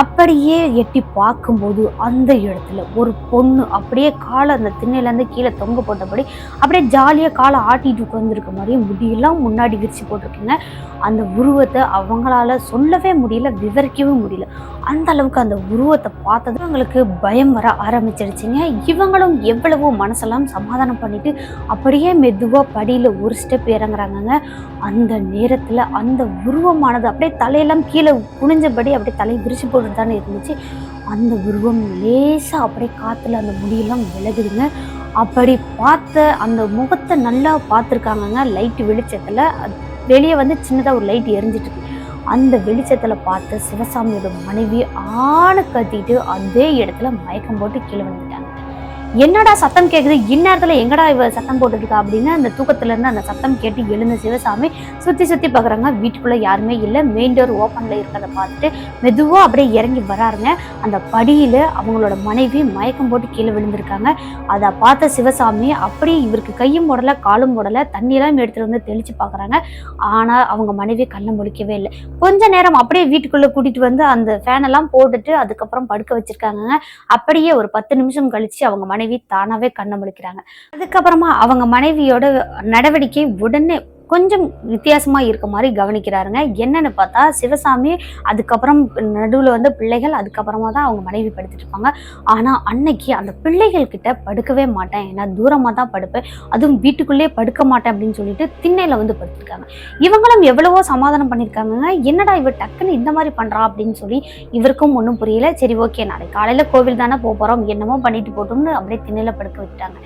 அப்படியே எட்டி பார்க்கும்போது அந்த இடத்துல ஒரு பொண்ணு அப்படியே காலை அந்த திண்ணையிலேருந்து கீழே தொங்க போட்டபடி அப்படியே ஜாலியாக காலை ஆட்டிட்டு உட்காந்துருக்க மாதிரியும் முடியெல்லாம் முன்னாடி விரிச்சு போட்டிருக்குங்க. அந்த உருவத்தை அவங்களால சொல்லவே முடியல விவரிக்கவே முடியல. அந்த அளவுக்கு அந்த உருவத்தை பார்த்ததும் அவங்களுக்கு பயம் வர ஆரம்பிச்சிருச்சுங்க இவங்களும் எவ்வளவோ மனசெல்லாம் சமாதானம் பண்ணிவிட்டு அப்படியே மெதுவாக படியில் ஒரு ஸ்டெப் இறங்குறாங்கங்க. அந்த நேரத்தில் அந்த உருவமானது அப்படியே தலையெல்லாம் கீழே குனிஞ்சபடி அப்படியே தலையை விரிச்சு போட்டு தானே இருந்துச்சு. அந்த உருவம் லேசாக அப்படியே காற்றுல அந்த முடியெல்லாம் விலகுதுங்க. அப்படி பார்த்த அந்த முகத்தை நல்லா பார்த்துருக்காங்கங்க லைட் வெளிச்சத்தில். வெளியே வந்து சின்னதாக ஒரு லைட் எரிஞ்சிட்டு அந்த வெளிச்சத்தில் பார்த்து சிவசாமியோட மனைவி ஆணை கத்திட்டு அதே இடத்துல மயக்கம் போட்டு கீழே வந்து என்னடா சத்தம் கேட்குது இந்நேரத்தில் எங்கடா இவ சத்தம் போட்டுருக்கா அப்படின்னு அந்த தூக்கத்துலேருந்து அந்த சத்தம் கேட்டு எழுந்த சிவசாமி சுற்றி சுற்றி பார்க்குறாங்க வீட்டுக்குள்ளே யாருமே இல்லை. மெயின் டோர் ஓப்பனில் இருக்கிறத பார்த்துட்டு மெதுவாக அப்படியே இறங்கி வராருங்க. அந்த படியில் அவங்களோட மனைவி மயக்கம் போட்டு கீழே விழுந்திருக்காங்க. அதை பார்த்த சிவசாமி அப்படியே இவருக்கு கையும் போடலை காலும் போடலை தண்ணியெல்லாம் எடுத்துகிட்டு வந்து தெளித்து பார்க்குறாங்க ஆனால் அவங்க மனைவி கண்ணை முழிக்கவே இல்லை. கொஞ்ச நேரம் அப்படியே வீட்டுக்குள்ளே கூட்டிட்டு வந்து அந்த ஃபேனெல்லாம் போட்டுட்டு அதுக்கப்புறம் படுக்க வச்சிருக்காங்க அப்படியே ஒரு பத்து நிமிஷம் கழிச்சு அவங்க மனைவி தானாவே கண்ணை முழிக்கிறாங்க. அதுக்கப்புறமா அவங்க மனைவியோட நடவடிக்கை உடனே கொஞ்சம் வித்தியாசமாக இருக்க மாதிரி கவனிக்கிறாருங்க. என்னன்னு பார்த்தா சிவசாமி அதுக்கப்புறம் நடுவில் வந்து பிள்ளைகள் அதுக்கப்புறமா தான் அவங்க மனைவி படுத்துட்டு இருப்பாங்க. ஆனால் அன்னைக்கு அந்த பிள்ளைகள் கிட்ட படுக்கவே மாட்டேன். ஏன்னா தூரமாக தான் படுப்பேன். அதுவும் வீட்டுக்குள்ளேயே படுக்க மாட்டேன் அப்படின்னு சொல்லிட்டு திண்ணையில் வந்து படுத்திருக்காங்க. இவங்களும் எவ்வளவோ சமாதானம் பண்ணியிருக்காங்க என்னடா இவர் டக்குன்னு இந்த மாதிரி பண்ணுறா அப்படின்னு சொல்லி இவருக்கும் ஒன்றும் புரியல. சரி ஓகே. நாளைக்கு காலையில் கோவில் தானே போக போகிறோம் என்னமோ பண்ணிட்டு போட்டோம்னு அப்படியே திண்ணையில் படுக்க விட்டாங்க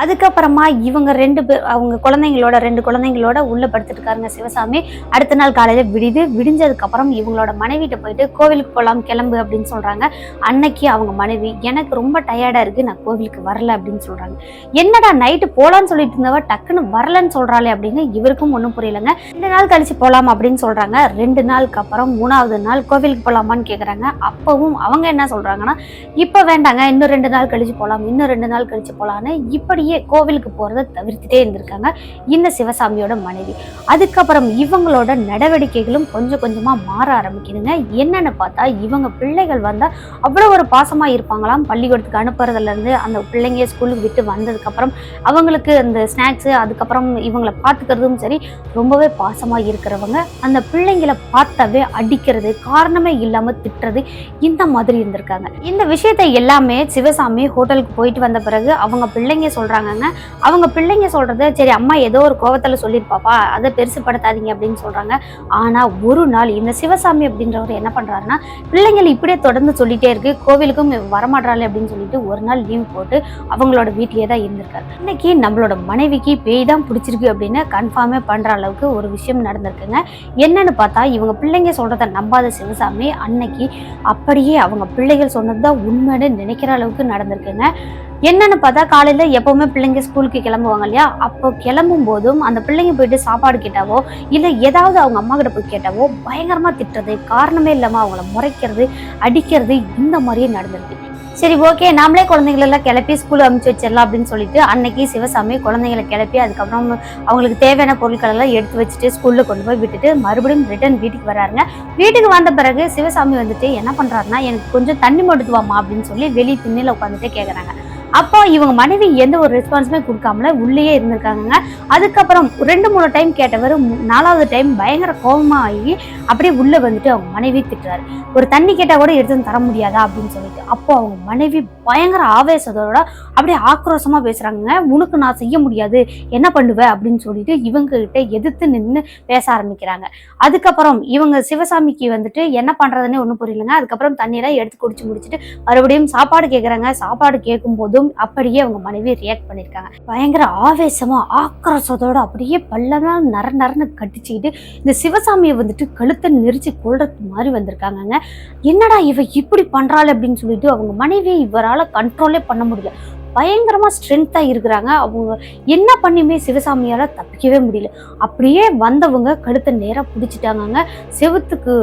அதுக்கப்புறமா இவங்க ரெண்டு பேர் அவங்க குழந்தைங்களோட ரெண்டு குழந்தைங்களோட உள்ள படுத்துட்டுருக்காருங்க சிவசாமி. அடுத்த நாள் காலையில் விடிது விடிஞ்சதுக்கு அப்புறம் இவங்களோட மனைவிட்ட போயிட்டு கோவிலுக்கு போகலாம் கிளம்பு அப்படின்னு சொல்கிறாங்க அன்னைக்கு அவங்க மனைவி எனக்கு ரொம்ப டயர்டாக இருக்குது நான் கோவிலுக்கு வரல அப்படின்னு சொல்கிறாங்க என்னடா நைட்டு போகலான்னு சொல்லிட்டு இருந்தவ டக்குன்னு வரலன்னு சொல்கிறாளே அப்படின்னு இவருக்கும் ஒன்றும் புரியலங்க. ரெண்டு நாள் கழிச்சு போகலாம் அப்படின்னு சொல்கிறாங்க ரெண்டு நாளுக்கு அப்புறம் மூணாவது நாள் கோவிலுக்கு போகலாமான்னு கேட்குறாங்க அப்பவும் அவங்க என்ன சொல்கிறாங்கன்னா இப்போ வேண்டாங்க இன்னும் ரெண்டு நாள் கழிச்சு போகலாம் இன்னும் ரெண்டு நாள் கழிச்சு இப்படி நிறைய கோவிலுக்கு போறதை தவிர்த்துட்டே இருந்திருக்காங்க இந்த சிவசாமியோட மனைவி. அதுக்கப்புறம் இவங்களோட நடவடிக்கைகளும் கொஞ்சம் கொஞ்சமாக மாற ஆரம்பிக்குதுங்க. என்னன்னு பார்த்தா இவங்க பிள்ளைகள் வந்தால் அவ்வளோ ஒரு பாசமாக இருப்பாங்களாம். பள்ளிக்கூடத்துக்கு அனுப்புறதுலேருந்து அந்த பிள்ளைங்க ஸ்கூலுக்கு விட்டு வந்ததுக்கு அப்புறம் அவங்களுக்கு அந்த ஸ்நாக்ஸு அதுக்கப்புறம் இவங்களை பார்த்துக்கிறதும் சரி ரொம்பவே பாசமாக இருக்கிறவங்க. அந்த பிள்ளைங்களை பார்த்தாவே அடிக்கிறது காரணமே இல்லாமல் திட்டுறது இந்த மாதிரி இருந்திருக்காங்க. இந்த விஷயத்தை எல்லாமே சிவசாமி ஹோட்டலுக்கு போயிட்டு வந்த பிறகு அவங்க பிள்ளைங்க சொல்கிறாங்க சொல்கிறாங்கங்க அவங்க பிள்ளைங்க சொல்கிறது சரி அம்மா ஏதோ ஒரு கோவத்தில் சொல்லியிருப்பாப்பா அதை பெருசுப்படுத்தாதீங்க அப்படின்னு சொல்கிறாங்க ஆனால் ஒரு நாள் இந்த சிவசாமி அப்படின்றவர் என்ன பண்ணுறாருன்னா பிள்ளைங்கள் இப்படியே தொடர்ந்து சொல்லிட்டே இருக்கு கோவிலுக்கும் வரமாட்டாளே அப்படின்னு சொல்லிட்டு ஒரு நாள் லீவ் போட்டு அவங்களோட வீட்டிலே தான் இருந்திருக்காரு. இன்னைக்கு நம்மளோட மனைவிக்கு பேய் தான் பிடிச்சிருக்கு அப்படின்னு கன்ஃபார்மே பண்ணுற அளவுக்கு ஒரு விஷயம் நடந்திருக்குங்க. என்னன்னு பார்த்தா இவங்க பிள்ளைங்க சொல்கிறத நம்பாத சிவசாமி அன்னைக்கு அப்படியே அவங்க பிள்ளைகள் சொன்னது தான் உண்மைன்னு நினைக்கிற அளவுக்கு நடந்திருக்குங்க. என்னன்னு பார்த்தா காலையில எப்பவுமே பிள்ளைங்க ஸ்கூலுக்கு கிளம்புவாங்க இல்லையா? அப்போ கிளம்பும் போதும் அந்த பிள்ளைங்க போயிட்டு சாப்பாடு கேட்டாவோ இல்லை ஏதாவது அவங்க அம்மா கிட்ட போய் கேட்டாவோ பயங்கரமா திட்டுறது காரணமே இல்லாம அவங்கள முறைக்கிறது அடிக்கிறது இந்த மாதிரியே நடந்திருக்கு. சரி ஓகே நாமளே குழந்தைங்களெல்லாம் கிளப்பி ஸ்கூல் அனுப்பிச்சு வச்சிடலாம் அப்படின்னு சொல்லிட்டு அன்னைக்கு சிவசாமி குழந்தைங்களை கிளப்பி அதுக்கப்புறம் அவங்களுக்கு தேவையான பொருட்கள் எல்லாம் எடுத்து வச்சுட்டு ஸ்கூலில் கொண்டு போய் விட்டுட்டு மறுபடியும் ரிட்டர்ன் வீட்டுக்கு வராருங்க. வீட்டுக்கு வந்த பிறகு சிவசாமி வந்துட்டு என்ன பண்ணுறாருன்னா எனக்கு கொஞ்சம் தண்ணி மட்டுத்துவாமா அப்படின்னு சொல்லி வெளியே திண்ணையில உட்காந்துட்டு கேட்குறாங்க அப்போ இவங்க மனைவி எந்த ஒரு ரெஸ்பான்ஸுமே கொடுக்காமல உள்ளேயே இருந்திருக்காங்க அதுக்கப்புறம் ரெண்டு மூணு டைம் கேட்டவர் நாலாவது டைம் பயங்கர கோபமாக ஆகி அப்படியே உள்ளே வந்துட்டு அவங்க மனைவி திட்டுறாரு. ஒரு தண்ணி கேட்டால் கூட எடுத்து தர முடியாதா அப்படின்னு சொல்லிட்டு. அப்போ அவங்க மனைவி பயங்கர ஆவேசத்தோட அப்படியே ஆக்ரோஷமாக பேசுகிறாங்க உனக்கு நான் செய்ய முடியாது. என்ன பண்ணுவேன் அப்படின்னு சொல்லிட்டு இவங்க கிட்ட எதிர்த்து நின்று பேச ஆரம்பிக்கிறாங்க. அதுக்கப்புறம் இவங்க சிவசாமிக்கு வந்துட்டு என்ன பண்ணுறதுன்னே ஒன்றும் புரியலங்க. அதுக்கப்புறம் தண்ணியெல்லாம் எடுத்து குடிச்சு முடிச்சுட்டு மறுபடியும் சாப்பாடு கேட்குறாங்க சாப்பாடு கேட்கும் போதும் அப்படியே அவங்க மனைவி ரியாக்ட் பண்ணியிருக்காங்க பயங்கர ஆவேசமாக ஆக்ரோஷத்தோட அப்படியே பல்லெல்லாம் நர நரன்னு கட்டிச்சுக்கிட்டு இந்த சிவசாமியை வந்துட்டு கழுத்தை நெரிச்சு கொள்றது மாதிரி வந்திருக்காங்கங்க. என்னடா இவ இப்படி பண்ணுறாள் அப்படின்னு சொல்லிட்டு அவங்க மனைவியை இவரால் கண்ட்ரோலே பண்ண முடியல. பயங்கரமாக ஸ்ட்ரென்த்தாக இருக்கிறாங்க. அவங்க என்ன பண்ணியுமே சிவசாமியால் தப்பிக்கவே முடியல. அப்படியே வந்தவங்க கழுத்தை நேராக பிடிச்சிட்டாங்கங்க. செவுத்துக்கு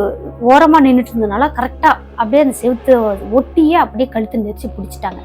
ஓரமாக நின்றுட்டு இருந்ததுனால கரெக்டாக அப்படியே அந்த செவத்தை ஒட்டியே அப்படியே கழுத்தை நெரிச்சு பிடிச்சிட்டாங்க.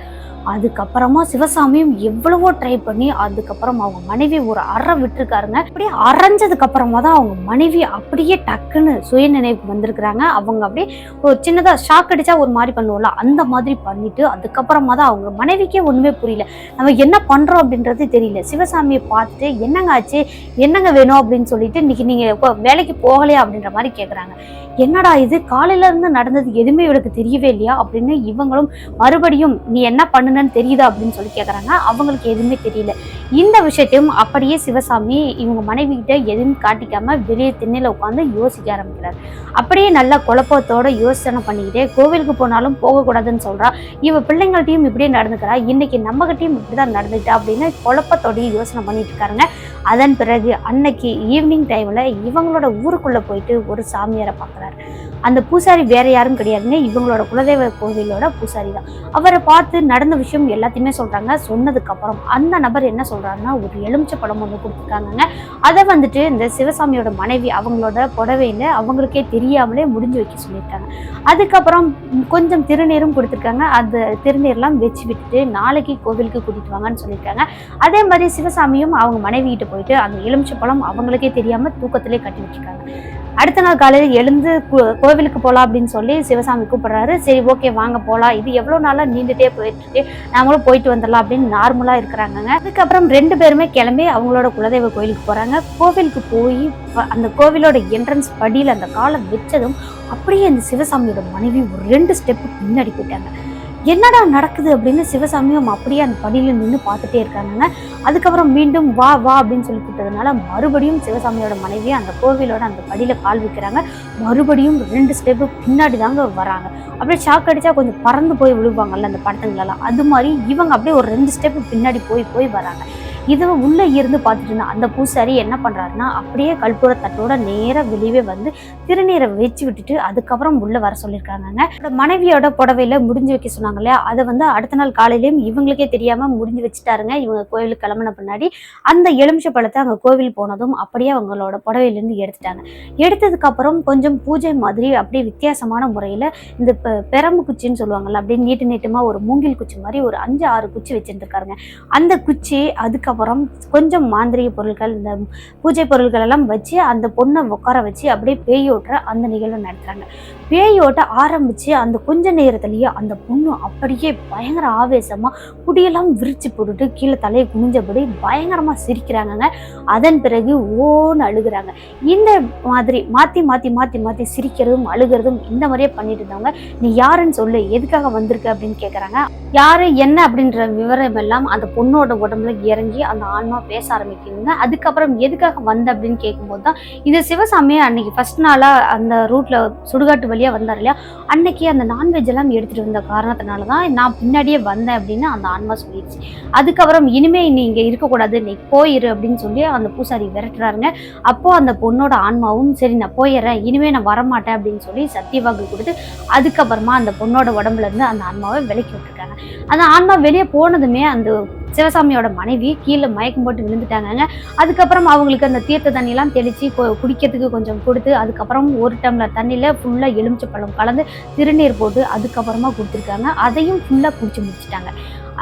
அதுக்கப்புறமா சிவசாமியும் எவ்வளவோ ட்ரை பண்ணி அதுக்கப்புறம் அவங்க மனைவி ஒரு அறை விட்டுருக்காருங்க. அப்படியே அரைஞ்சதுக்கு அப்புறமா தான் அவங்க மனைவி அப்படியே டக்குன்னு சுயநினைவு வந்திருக்கிறாங்க. அவங்க அப்படியே ஒரு சின்னதாக ஷாக் அடிச்சா ஒரு மாதிரி பண்ணுவோம்ல அந்த மாதிரி பண்ணிட்டு அதுக்கப்புறமா தான் அவங்க மனைவிக்கே ஒன்றுமே புரியல. நம்ம என்ன பண்ணுறோம் அப்படின்றது தெரியல. சிவசாமியை பார்த்துட்டு என்னங்க ஆச்சு? என்னங்க வேணும்? அப்படின்னு சொல்லிட்டு இன்னைக்கு நீங்கள் வேலைக்கு போகலையா அப்படின்ற மாதிரி கேட்குறாங்க என்னடா இது? காலையில இருந்து நடந்தது எதுவுமே இவளுக்கு தெரியவே இல்லையா? அப்படின்னு இவங்களும் மறுபடியும் நீ என்ன பண்ணு என்னன்னு தெரியுதா அப்படின்னு சொல்லி கேட்குறாங்க அவங்களுக்கு எதுவுமே தெரியல. இந்த விஷயத்தையும் அப்படியே சிவசாமி இவங்க மனைவி கிட்ட எதுவும் காட்டிக்காம வெளியே திண்ணையில் உட்காந்து யோசிக்க ஆரம்பிக்கிறார். அப்படியே நல்லா குழப்பத்தோட யோசனை பண்ணிக்கிட்டே கோவிலுக்கு போனாலும் போகக்கூடாதுன்னு சொல்றா. இவ பிள்ளைங்கள்ட்டையும் இப்படியே நடந்துக்கிறா. இன்னைக்கு நம்ம இப்படி இப்படிதான் நடந்துட்டா அப்படின்னு குழப்பத்தோடய யோசனை பண்ணிட்டு இருக்காருங்க. அதன் பிறகு அன்னைக்கு ஈவினிங் டைம்ல இவங்களோட ஊருக்குள்ள போயிட்டு ஒரு சாமியாரை பார்க்கறாரு. அந்த பூசாரி வேற யாரும் கிடையாதுங்க. இவங்களோட குலதெய்வ கோவிலோட பூசாரி தான் அவரை பார்த்து நடந்த விஷயம் எல்லாத்தையுமே சொல்றாங்க. சொன்னதுக்கு அப்புறம் அந்த நபர் என்ன சொல்றாருன்னா ஒரு எலுமிச்சை படம் ஒன்று கொடுத்துருக்காங்கங்க. அதை வந்துட்டு இந்த சிவசாமியோட மனைவி அவங்களோட புடவையில அவங்களுக்கே தெரியாமலே முடிஞ்சு வைக்க சொல்லியிருக்காங்க. அதுக்கப்புறம் கொஞ்சம் திருநீரும் கொடுத்துருக்காங்க. அந்த திருநீர்லாம் வச்சு விட்டுட்டு நாளைக்கு கோவிலுக்கு கூட்டிட்டு வாங்கன்னு சொல்லியிருக்காங்க. அதே மாதிரி சிவசாமியும் அவங்க மனைவி கிட்ட போயிட்டு அந்த எலுமிச்சை பழம் அவங்களுக்கே தெரியாம தூக்கத்திலே கட்டி வச்சிருக்காங்க. அடுத்த நாள் காலையில் எழுந்து கோவிலுக்கு போகலாம் அப்படின்னு சொல்லி சிவசாமி கூப்பிடுறாரு. சரி ஓகே வாங்க போகலாம் இது எவ்வளோ நாளாக நீண்டுட்டே போயிட்டு நாமளும் போயிட்டு வந்துடலாம் அப்படின்னு நார்மலாக இருக்கிறாங்க அதுக்கப்புறம் ரெண்டு பேருமே கிளம்பி அவங்களோட குலதெய்வ கோயிலுக்கு போகிறாங்க கோவிலுக்கு போய் அந்த கோவிலோட என்ட்ரன்ஸ் படியில் அந்த காலை வச்சதும் அப்படியே அந்த சிவசாமியோட மனைவி ஒரு ரெண்டு ஸ்டெப்பு பின்னாடி போயிட்டாங்க. என்னடா நடக்குது அப்படின்னு சிவசாமியும் அப்படியே அந்த படியில் நின்று பார்த்துட்டே இருக்காங்க அதுக்கப்புறம் மீண்டும் வா வா அப்படின்னு சொல்லி கூப்பிட்டதுனால மறுபடியும் சிவசாமியோட மனைவி அந்த கோவிலோட அந்த படியில் கால் வைக்கிறாங்க. மறுபடியும் ரெண்டு ஸ்டெப்பு பின்னாடி தாங்க வராங்க. அப்படியே ஷாக் அடித்தா கொஞ்சம் பறந்து போய் விழுவாங்கல்ல அந்த படத்துங்களெல்லாம் அது மாதிரி இவங்க அப்படியே ஒரு ரெண்டு ஸ்டெப்பு பின்னாடி போய் போய் வராங்க. இது உள்ளே இருந்து பார்த்துட்டு இருந்தா அந்த பூசாரி என்ன பண்ணுறாருன்னா அப்படியே கற்பூர தட்டோட நேராக வெளியே வந்து திருநீரை வச்சு விட்டுட்டு அதுக்கப்புறம் உள்ளே வர சொல்லியிருக்காங்க மனைவியோட புடவையில் முடிஞ்சு வைக்க சொன்னாங்க இல்லையா? அதை வந்து அடுத்த நாள் காலையிலையும் இவங்களுக்கே தெரியாமல் முடிஞ்சு வச்சுட்டாருங்க. இவங்க கோயிலுக்கு கிளம்பின பின்னாடி அந்த எலுமிச்சை பழத்தை அங்கே கோவில் போனதும் அப்படியே அவங்களோட புடவையிலேருந்து எடுத்துட்டாங்க. எடுத்ததுக்கப்புறம் கொஞ்சம் பூஜை மாதிரி அப்படியே வித்தியாசமான முறையில் இந்த பெரம்பு குச்சின்னு சொல்லுவாங்கல்ல அப்படியே நீட்டு நீட்டமாக ஒரு மூங்கில் குச்சி மாதிரி ஒரு அஞ்சு ஆறு குச்சி வச்சுருந்துருக்காருங்க. அந்த குச்சி அதுக்கப்புறம் கொஞ்சம் மாந்திரிக பொருட்கள் இந்த பூஜை பொருட்கள் எல்லாம் வச்சு அந்த பொண்ணை உட்கார வச்சு அப்படியே பேய் ஓட்டுற அந்த நிகழ்வு நடத்துறாங்க. பேயோட்ட ஆரம்பிச்சு அந்த கொஞ்ச நேரத்திலேயே அந்த பொண்ணு அப்படியே பயங்கர ஆவேசமா குடியெல்லாம் விரிச்சு போட்டுட்டு கீழே தலையை குனிஞ்சபடி பயங்கரமா சிரிக்கிறாங்கங்க. அதன் பிறகு ஓன்னு அழுகுறாங்க. இந்த மாதிரி மாத்தி மாத்தி மாத்தி மாத்தி சிரிக்கிறதும் அழுகிறதும் இந்த மாதிரியே பண்ணிட்டு இருந்தவங்க நீ யாருன்னு சொல்லு எதுக்காக வந்திருக்க? அப்படின்னு கேக்குறாங்க. யாரு என்ன அப்படின்ற விவரம் எல்லாம் அந்த பொண்ணோட உடம்புல இறங்கி அந்த ஆன்மா பேச ஆரம்பிக்குங்க அதுக்கப்புறம் எதுக்காக வந்த அப்படின்னு கேட்கும்போது தான் இது சிவசாமி அன்னைக்கு ஃபர்ஸ்ட் நாளா அந்த ரூட்ல சுடுகாட்டு வழி வழியா வந்தார் இல்லையா? அன்னைக்கு அந்த நான்வெஜ் எல்லாம் எடுத்துட்டு வந்த காரணத்தினால தான் நான் பின்னாடியே வந்தேன் அப்படின்னு அந்த ஆன்மா சொல்லிடுச்சு. அதுக்கப்புறம் இனிமே நீ இங்க இருக்கக்கூடாது நீ போயிரு அப்படின்னு சொல்லி அந்த பூசாரி விரட்டுறாருங்க. அப்போ அந்த பொண்ணோட ஆன்மாவும் சரி நான் போயிடுறேன் இனிமே நான் வரமாட்டேன் அப்படின்னு சொல்லி சத்தியவாக்கு கொடுத்து அதுக்கப்புறமா அந்த பொண்ணோட உடம்புல இருந்து அந்த ஆன்மாவை விலக்கி விட்டுருக்காங்க. அந்த ஆன்மா வெளியே போனதுமே அந்த சிவசாமியோட மனைவி கீழே மயக்கம் போட்டு விழுந்துட்டாங்க அதுக்கப்புறம் அவங்களுக்கு அந்த தீர்த்த தண்ணியெல்லாம் தெளித்து குடிக்கிறதுக்கு கொஞ்சம் கொடுத்து அதுக்கப்புறம் ஒரு டம்ளர் தண்ணியில் ஃபுல்லாக எலுமிச்சப்பழம் கலந்து திருநீர் போட்டு அதுக்கப்புறமா கொடுத்துருக்காங்க. அதையும் ஃபுல்லாக குடிச்சு முடிச்சிட்டாங்க.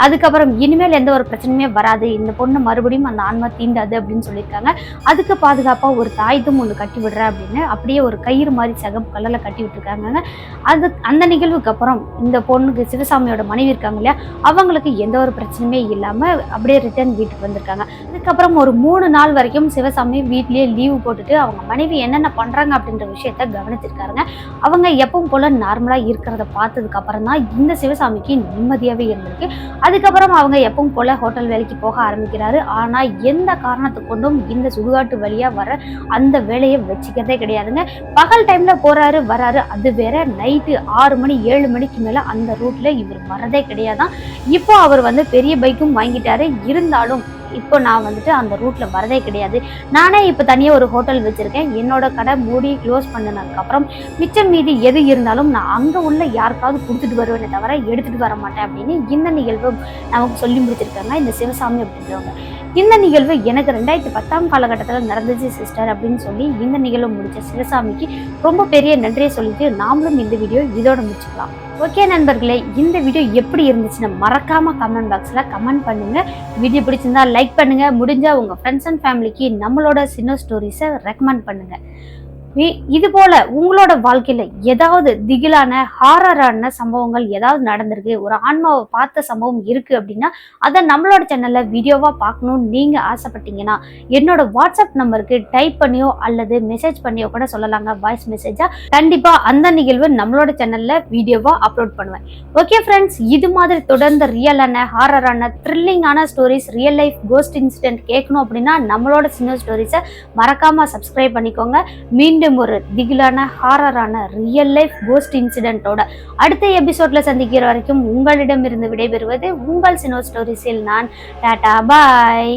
அதுக்கப்புறம் இனிமேல் எந்த ஒரு பிரச்சனையுமே வராது. இந்த பொண்ணு மறுபடியும் அந்த ஆன்மா தீண்டாது அப்படின்னு சொல்லியிருக்காங்க. அதுக்கு பாதுகாப்பாக ஒரு தாய்த்தும் ஒன்று கட்டி விடுற அப்படின்னு அப்படியே ஒரு கயிறு மாதிரி சகப்பு கலரில் கட்டி விட்டுருக்காங்க அது அந்த நிகழ்வுக்கு அப்புறம் இந்த பொண்ணுக்கு சிவசாமியோட மனைவி இருக்காங்க இல்லையா அவங்களுக்கு எந்த ஒரு பிரச்சனையுமே இல்லாமல் அப்படியே ரிட்டர்ன் வீட்டுக்கு வந்திருக்காங்க. அதுக்கப்புறம் ஒரு மூணு நாள் வரைக்கும் சிவசாமி வீட்லேயே லீவு போட்டுட்டு அவங்க மனைவி என்னென்ன பண்ணுறாங்க அப்படின்ற விஷயத்த கவனிச்சிருக்காருங்க. அவங்க எப்பவும் போல நார்மலாக இருக்கிறத பார்த்ததுக்கு அப்புறம் தான் இந்த சிவசாமிக்கு நிம்மதியாகவே இருந்திருக்கு. அதுக்கப்புறம் அவங்க எப்பவும் போல ஹோட்டல் வேலைக்கு போக ஆரம்பிக்கிறாரு. ஆனால் எந்த காரணத்தை கொண்டும் இந்த சுடுகாட்டு வழியாக வர அந்த வேலையை வச்சுக்கிறதே கிடையாதுங்க. பகல் டைமில் போகிறாரு வராரு. அது வேற நைட்டு ஆறு மணி ஏழு மணிக்கு மேலே அந்த ரூட்டில் இவர் வரதே கிடையாதான். இப்போ அவர் வந்து பெரிய பைக்கும் வாங்கிட்டாரு. இருந்தாலும் இப்போ நான் வந்துட்டு அந்த ரூட்ல வரதே கிடையாது. நானே இப்போ தனியாக ஒரு ஹோட்டல் வச்சிருக்கேன். என்னோட கடை மூடி க்ளோஸ் பண்ணதுக்கப்புறம் மிச்சம் மீதி எது இருந்தாலும் நான் அங்கே உள்ள யாருக்காவது கொடுத்துட்டு வருவேனே தவிர எடுத்துட்டு வர மாட்டேன் அப்படின்னு இந்த நிகழ்வு நமக்கு சொல்லி முடிச்சிருக்காங்க இந்த சிவசாமி அப்படின்றவங்க. இந்த நிகழ்வு எனக்கு ரெண்டாயிரத்தி பத்தாம் காலகட்டத்தில் நடந்துச்சு சிஸ்டர் அப்படின்னு சொல்லி இந்த நிகழ்வு முடிச்ச சிவசாமிக்கு ரொம்ப பெரிய நன்றியை சொல்லிட்டு நாமளும் இந்த வீடியோ இதோட முடிச்சுக்கலாம். ஓகே நண்பர்களே இந்த வீடியோ எப்படி இருந்துச்சுன்னு மறக்காம கமெண்ட் பாக்ஸில் கமெண்ட் பண்ணுங்க. வீடியோ பிடிச்சிருந்தா லைக் பண்ணுங்க. முடிஞ்சா உங்க ஃப்ரெண்ட்ஸ் அண்ட் ஃபேமிலிக்கு நம்மளோட சின்ன ஸ்டோரிஸை ரெக்கமெண்ட் பண்ணுங்க. இது போல உங்களோட வாழ்க்கையில ஏதாவது திகிலான ஹாரரான சம்பவங்கள் ஏதாவது நடந்திருக்கு? ஒரு ஆன்மாவை பார்த்த சம்பவம் இருக்கு அப்படின்னா அதை நம்மளோட சேனல்ல வீடியோவா பார்க்கணும்னு நீங்க ஆசைப்பட்டீங்கன்னா என்னோட வாட்ஸ்அப் நம்பருக்கு டைப் பண்ணியோ அல்லது மெசேஜ் பண்ணியோ கூட சொல்லலாங்க. வாய்ஸ் மெசேஜா கண்டிப்பா அந்த நிகழ்வு நம்மளோட சேனல்ல வீடியோவா அப்லோட் பண்ணுவேன். ஓகே ஃப்ரெண்ட்ஸ் இது மாதிரி தொடர்ந்து ரியலான ஹாரரான த்ரில்லிங்கான stories real life ghost incident கேட்கணும் அப்படின்னா நம்மளோட சின்ன ஸ்டோரிஸை மறக்காம சப்ஸ்கிரைப் பண்ணிக்கோங்க. மீன் மீண்டும் ஒரு திகிலான ஹாரரான ரியல் லைஃப் கோஸ்ட் இன்சிடென்ட்டோட அடுத்த எபிசோட்ல சந்திக்கிற வரைக்கும் உங்களிடமிருந்து விடைபெறுவது உங்கள் சினோ ஸ்டோரிஸில் நான் டாடா பாய்